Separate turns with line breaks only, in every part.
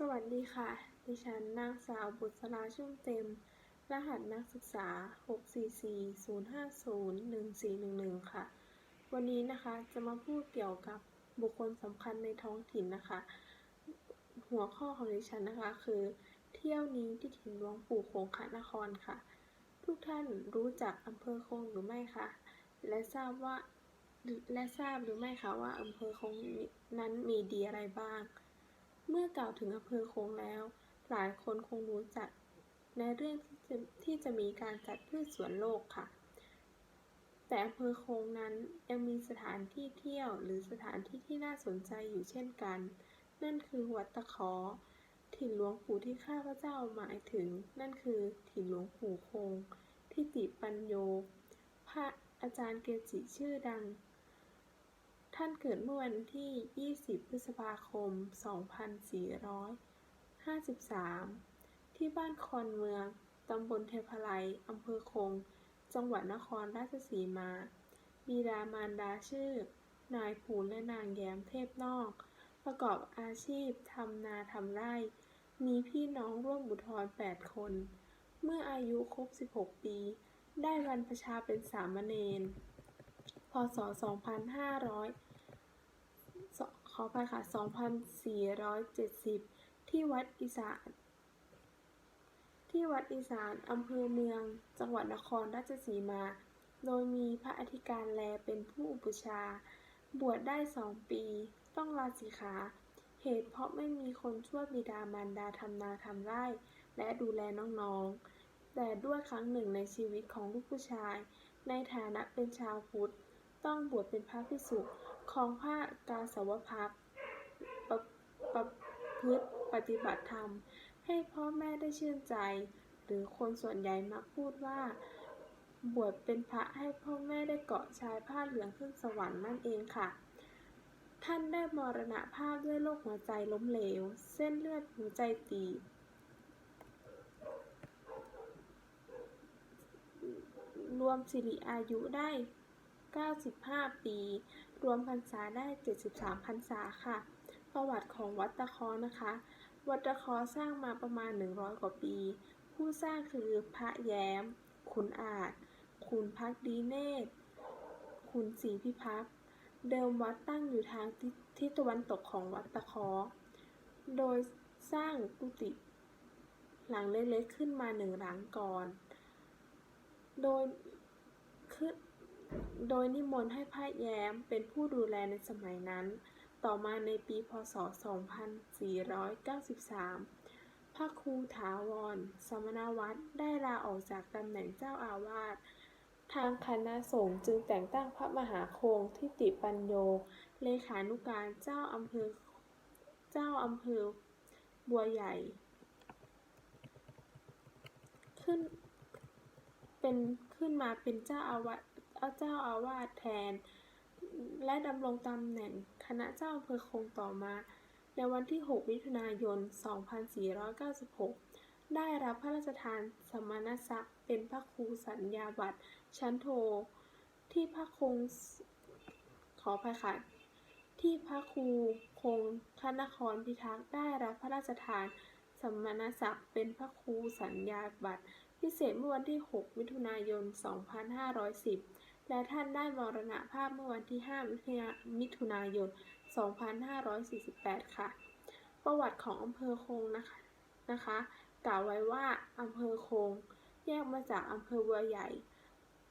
สวัสดีค่ะ ดิฉันนางสาวบุษราชุ่มเต็ม รหัสนักศึกษา 644-050-1411 ค่ะ วันนี้นะคะจะมาพูดเกี่ยวกับบุคคลสำคัญในท้องถิ่นนะคะ หัวข้อของดิฉันนะคะคือ เที่ยวนี้ที่ถิ่นหลวงปู่คงคานครค่ะ ทุกท่านรู้จักอำเภอคงหรือไม่คะ และทราบว่าและทราบหรือไม่คะว่าอำเภอคงนั้นมีดีอะไรบ้าง เมื่อกล่าวถึงอำเภอโคงแล้ว หลายคนคงรู้จักในเรื่องที่จะที่จะมีการจัดพืชสวนโลกค่ะ แต่อำเภอโคงนั้นยังมีสถานที่เที่ยวหรือสถานที่ที่น่าสนใจอยู่เช่นกัน นั่นคือวัดตะขอ ถิ่นหลวงปู่ที่ข้าพเจ้าหมายถึง นั่นคือถิ่นหลวงปู่โคงทิติปัญโย พระอาจารย์เกจิชื่อดัง ท่านเกิดเมื่อวันที่ 20 พฤษภาคม 2453 ที่บ้านคอนเมือง ตำบลเทพไลยอำเภอคง จังหวัดนครราชสีมา บิดามารดาชื่อ นายภูลและนางแย้มเทพนอก ประกอบอาชีพทำนาทำไร่ มีพี่น้องร่วมบุตรร8คน เมื่ออายุครบ 16 ปี ได้บรรพชาเป็นสามเณร พศ 2500 ขอไปค่ะ 2470 ที่วัดอีสานที่วัดอีสานอำเภอเมือง จังหวัดนครราชสีมา โดยมีพระอธิการแลเป็นผู้อุปชา บวชได้สองปี ต้องลาสิกขา เหตุเพราะไม่มีคนช่วยบิดามารดาทำนาทำไร่ และดูแลน้องๆแต่ด้วยครั้งหนึ่งในชีวิตของลูกผู้ชาย ในฐานะเป็นชาวพุทธ ต้องบวชเป็นพระภิกษุของพระกาสาวพักประประพฤติปฏิบัติธรรม ให้พ่อแม่ได้ชื่นใจ หรือคนส่วนใหญ่มักพูดว่า บวชเป็นพระให้พ่อแม่ได้เกาะชายผ้าเหลืองขึ้นสวรรค์นั่นเองค่ะ ท่านได้มรณภาพด้วยโรคหัวใจล้มเหลว เส้นเลือดหัวใจตีบรวมสิริอายุได้ 95 ปี รวมพรรษาได้ 73 พรรษาค่ะ ประวัติของวัดตะคอนะคะ วัดตะคอสร้างมาประมาณ 100 กว่าปี ผู้สร้างคือพระแย้ม ขุนอาจ ขุนพักดีเนตรขุนศรีพิพัฒน์เดิมวัดตั้งอยู่ทางทิศทิศตะวันตกของวัดตะคอ โดยสร้างกุฏิหลังเล็กๆขึ้นมาหนึ่งหลังก่อน โดยขึ้น โดยนิมนต์ให้พระแย้มเป็นผู้ดูแลในสมัยนั้น ต่อมาในปีพศ 2493 พระครูถาวร สมณวัตรได้ลาออกจากตำแหน่งเจ้าอาวาส ทางคณะสงฆ์จึงแต่งตั้งพระมหาโคงทิติปัญโย เลขานุการเจ้าอำเภอ เจ้าอำเภอบัวใหญ่ ขึ้นเป็นขึ้นมาเป็นเจ้าอาวาส เจ้าอาวาสแทน และดำรงตำแหน่งคณะเจ้าอำเภอคงต่อมา ในวันที่ 6 มิถุนายน 2496 ได้รับพระราชทานสมณศักดิ์เป็นพระครูสัญญาบัตรชั้นโท ที่พระคงขออภัยค่ะที่พระครูคงพระนครพิทักษ์ได้รับพระราชทานสมณศักดิ์เป็นพระครูสัญญาบัตรพิเศษเมื่อวันที่ 6 มิถุนายน 2510 และท่านได้มรณภาพเมื่อวันที่5มิถุนามิถุนายน 2548 ค่ะ ประวัติของอำเภอคงนะคะนะคะ กล่าวไว้ว่าอำเภอคง แยกมาจากอำเภอบัวใหญ่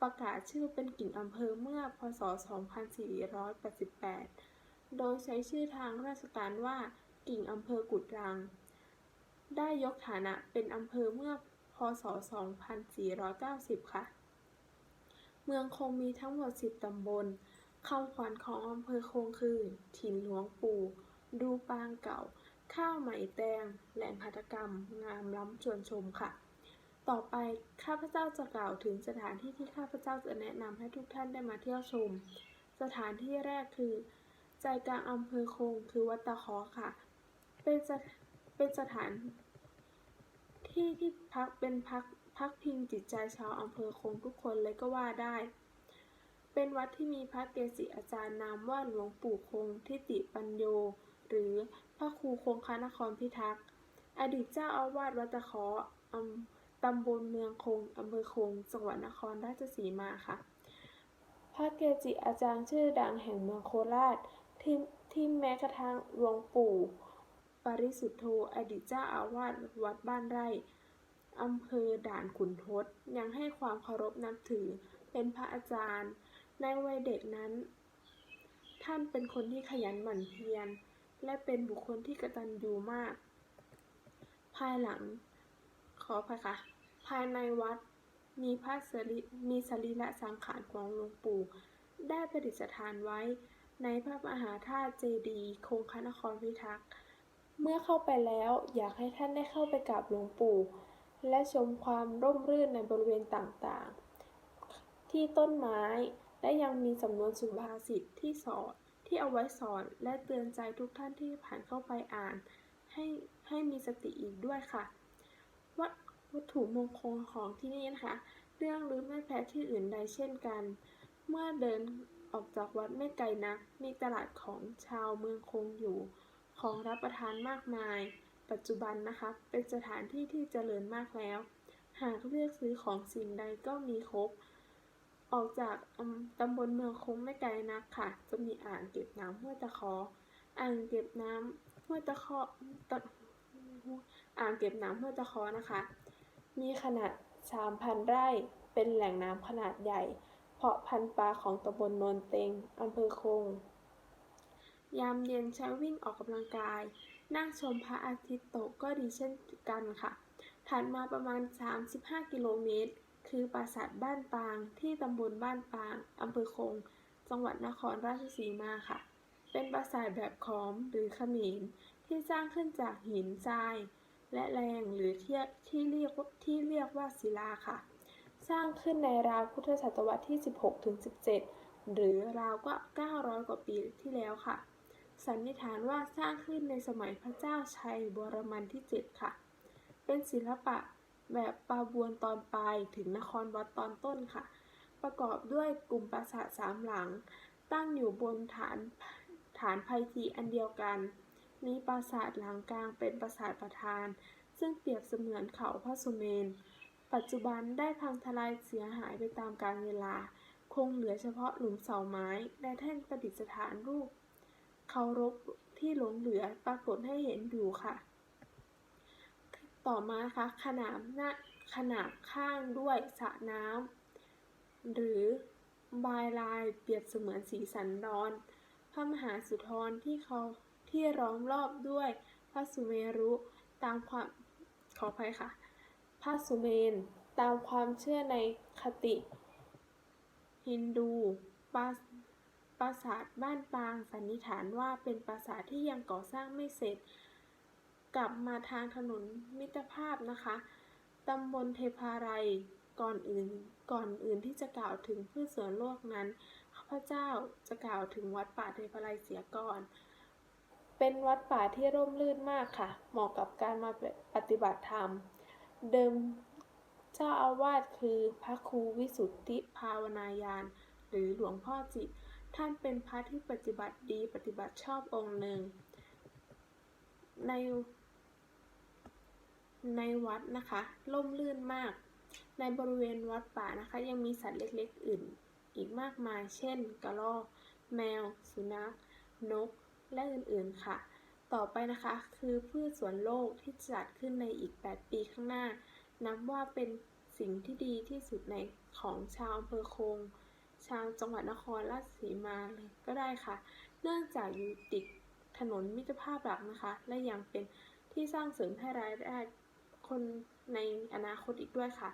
ประกาศชื่อเป็นกิ่งอำเภอเมื่อพศ 2488 โดยใช้ชื่อทางราชการว่ากิ่งอำเภอกุดรัง ได้ยกฐานะเป็นอำเภอเมื่อพศ 2490 ค่ะ เมืองคงมีทั้งหมด 10 ตำบลคำขวัญของอำเภอคงคือ ถิ่นหลวงปู่ ดูปางเก่า ข้าวไหมแตง แหล่งหัตถกรรม งามล้ำชวนชมค่ะ ต่อไปข้าพเจ้าจะกล่าวถึงสถานที่ที่ข้าพเจ้าจะแนะนำให้ทุกท่านได้มาเที่ยวชม สถานที่แรกคือ ใจกลางอำเภอคงคือวัดตะคอค่ะ เป็นเป็นสถานที่ที่พักเป็นพัก พักพิงจิตใจชาวอำเภอคงทุกคนเลยก็ว่าได้ เป็นวัดที่มีพระเกจิอาจารย์นามว่าหลวงปู่คงทิติปัญโย หรือพระครูคงคานครพิทักษ์อดีตเจ้าอาวาสวัดตะเคาะอตำบลเมืองคงอำเภอคง จังหวัดนครราชสีมาค่ะ พระเกจิอาจารย์ชื่อดังแห่งเมืองโคราชที่ที่แม้กระทั่งหลวงปู่ ปริสุทธโธอดีตเจ้าอาวาสวัดบ้านไร่ อำเภอด่านขุนทดยังให้ความเคารพนับถือเป็นพระอาจารย์ ในวัยเด็กนั้น ท่านเป็นคนที่ขยันหมั่นเพียร และเป็นบุคคลที่กระตัญญูมาก ภายหลัง ขออภัยค่ะ ภายในวัดมีพระสรีมีสรีระสังขารของหลวงปู่ ได้ประดิษฐานไว้ในพระมหาธาตุเจดีย์คงคนครพิทักษ์ เมื่อเข้าไปแล้วอยากให้ท่านได้เข้าไปกราบหลวงปู่ และชมความร่มรื่นในบริเวณต่างๆ ที่ต้นไม้ และยังมีสำนวนสุภาษิตที่สอนที่เอาไว้สอนและเตือนใจทุกท่านที่ผ่านเข้าไปอ่าน ให้ให้มีสติอีกด้วยค่ะ วัดวัตถุมงคลของที่นี่นะคะ เรื่องลือไม่แพ้ที่อื่นใดเช่นกัน เมื่อเดินออกจากวัดไม่ไกลนัก มีตลาดของชาวเมืองคงอยู่ ของรับประทานมากมาย ปัจจุบันนะคะ เป็นสถานที่ที่เจริญมากแล้ว หากเลือกซื้อของสิ่งใดก็มีครบ ออกจากตำบลเมืองคงไม่ไกลนักค่ะ จะมีอ่างเก็บน้ำห้วยตะคออ่างเก็บน้ำห้วยตะคออ่างเก็บน้ำห้วยตะคอนะคะ มีขนาด 3,000 ไร่ เป็นแหล่งน้ำขนาดใหญ่ เพาะพันธุ์ปลาของตำบลโนนเตงอำเภอคง ยามเย็นใช้วิ่งออกกำลังกาย นั่งชมพระอาทิตย์ตกก็ดีเช่นกันค่ะ ถัดมาประมาณ 35 กิโลเมตร คือปราสาทบ้านปางที่ตำบลบ้านปางอำเภอคง จังหวัดนครราชสีมาค่ะ เป็นปราสาทแบบขอมหรือขมรที่สร้างขึ้นจากหินทราย และแรงหรือที่ที่เรียกที่เรียกว่าศิลาค่ะ สร้างขึ้นในราวพุทธศตวรรษที่ 16-17 หรือราวก็ 900 กว่าปีที่แล้วค่ะ สันนิษฐานว่าสร้างขึ้นในสมัยพระเจ้าชัยบรมันที่ 7 ค่ะ เป็นศิลปะแบบปาบวนตอนปลายถึงนครวัดตอนต้นค่ะ ประกอบด้วยกลุ่มปราสาทสามหลัง ตั้งอยู่บนฐานฐานไพทีอันเดียวกัน มีปราสาทหลังกลางเป็นปราสาทประธาน ซึ่งเปรียบเสมือนเขาพระสุเมน ปัจจุบันได้พังทลายเสียหายไปตามกาลเวลา คงเหลือเฉพาะหลุมเสาไม้ และแท่นประดิษฐานรูป เคารพที่หลงเหลือปรากฏให้เห็นอยู่ค่ะ ต่อมานะคะขนามหน้าขนาบข้างด้วยสระน้ำหรือบายลายเปรียบเสมือนสีสันดอน พระมหาสุธรที่เขาที่ล้อมรอบด้วยพระสุเมรุตามความขออภัยค่ะพระสุเมนตามความเชื่อในคติ ฮินดูปา ปราสาทบ้านปางสันนิษฐานว่าเป็นปราสาทที่ยังก่อสร้างไม่เสร็จ กลับมาทางถนนมิตรภาพนะคะตำบลเทพารัยก่อนอื่นก่อนอื่นที่จะกล่าวถึงพืชสวนโลกนั้นข้าพเจ้าจะกล่าวถึงวัดป่าเทพารัยเสียก่อน เป็นวัดป่าที่ร่มรื่นมากค่ะ เหมาะกับการมาปฏิบัติธรรม เดิมเจ้าอาวาสคือพระครูวิสุทธิภาวนายาน หรือหลวงพ่อจิต ท่านเป็นพระที่ปฏิบัติดีปฏิบัติชอบองค์หนึ่ง ในในวัดนะคะร่มรื่นมาก ในบริเวณวัดป่านะคะ ยังมีสัตว์เล็กๆ อื่น อีกมากมาย เช่น กระรอก แมว สุนัข นก และอื่นๆค่ะ ต่อไปนะคะคือพืชสวนโลกที่จะจัดขึ้นในอีก 8 ปีข้างหน้า นับว่าเป็นสิ่งที่ดีที่สุดในของชาวอำเภอคง ชาวจังหวัดนครราชสีมาเลยก็ได้ค่ะ เนื่องจากอยู่ติดถนนมิตรภาพหลักนะคะ และยังเป็นที่สร้างเสริมให้รายได้คนในอนาคตอีกด้วยค่ะ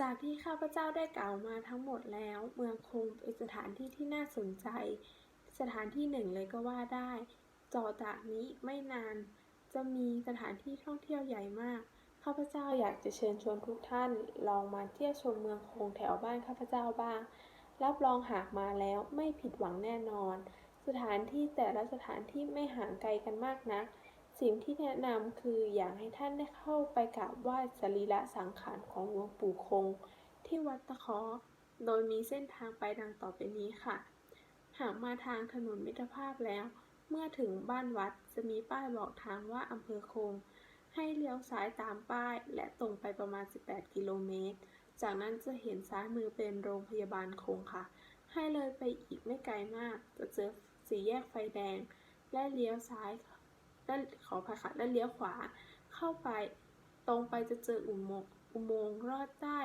จากที่ข้าพเจ้าได้กล่าวมาทั้งหมดแล้ว เมืองคงเป็นสถานที่ที่น่าสนใจ สถานที่หนึ่งเลยก็ว่าได้ต่อจากนี้ไม่นาน จะมีสถานที่ท่องเที่ยวใหญ่มาก ข้าพเจ้าอยากจะเชิญชวนทุกท่านลองมาเที่ยวชมเมืองคงแถวบ้านข้าพเจ้าบ้าง รับรองหากมาแล้วไม่ผิดหวังแน่นอน สถานที่แต่ละสถานที่ไม่ห่างไกลกันมากนัก สิ่งที่แนะนำคืออยากให้ท่านได้เข้าไปกราบไหว้สรีระสังขารของหลวงปู่คง ที่วัดตะเคอโดยมีเส้นทางไปดังต่อไปนี้ค่ะ หากมาทางถนนมิตรภาพแล้ว เมื่อถึงบ้านวัดจะมีป้ายบอกทางว่าอำเภอคง ให้เลี้ยวซ้ายตามป้าย และตรงไปประมาณ 18 กิโลเมตร จากนั้นจะเห็นซ้ายมือเป็นโรงพยาบาลคงค่ะ ให้เลยไปอีกไม่ไกลมาก จะเจอสี่แยกไฟแดง และเลี้ยวซ้ายและขออภัยค่ะและเลี้ยวขวา เข้าไปตรงไปจะเจออุโมงค์อุโมงค์รอดใต้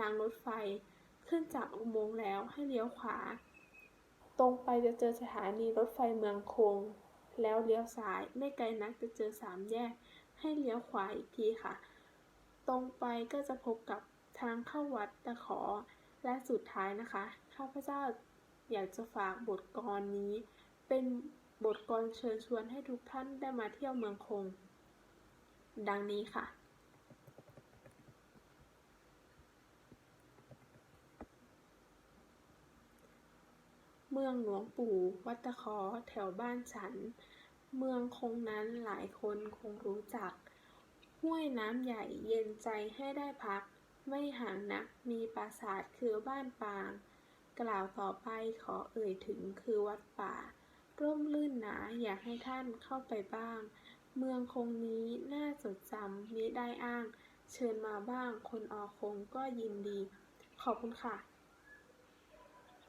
รางรถไฟ ขึ้นจากอุโมงค์แล้วให้เลี้ยวขวา ตรงไปจะเจอสถานีรถไฟเมืองคง แล้วเลี้ยวซ้ายไม่ไกลนักจะเจอสามแยก ให้เลี้ยวขวาอีกทีค่ะ ตรงไปก็จะพบกับทางเข้าวัดตะขอ และสุดท้ายนะคะ ข้าพเจ้าอยากจะฝากบทกลอนนี้ เป็นบทกลอนเชิญชวนให้ทุกท่านได้มาเที่ยวเมืองคง ดังนี้ค่ะเมืองหลวงปู่วัดตะเคอแถวบ้านฉัน เมืองคงนั้นหลายคนคงรู้จัก ห้วยน้ำใหญ่เย็นใจให้ได้พัก ไม่ห่างนักมีปราสาทคือบ้านปาง กล่าวต่อไปขอเอ่ยถึงคือวัดป่า ร่มรื่นหนาอยากให้ท่านเข้าไปบ้าง เมืองคงนี้น่าจดจำมิได้อ้าง เชิญมาบ้างคนออคงก็ยินดี ขอบคุณค่ะ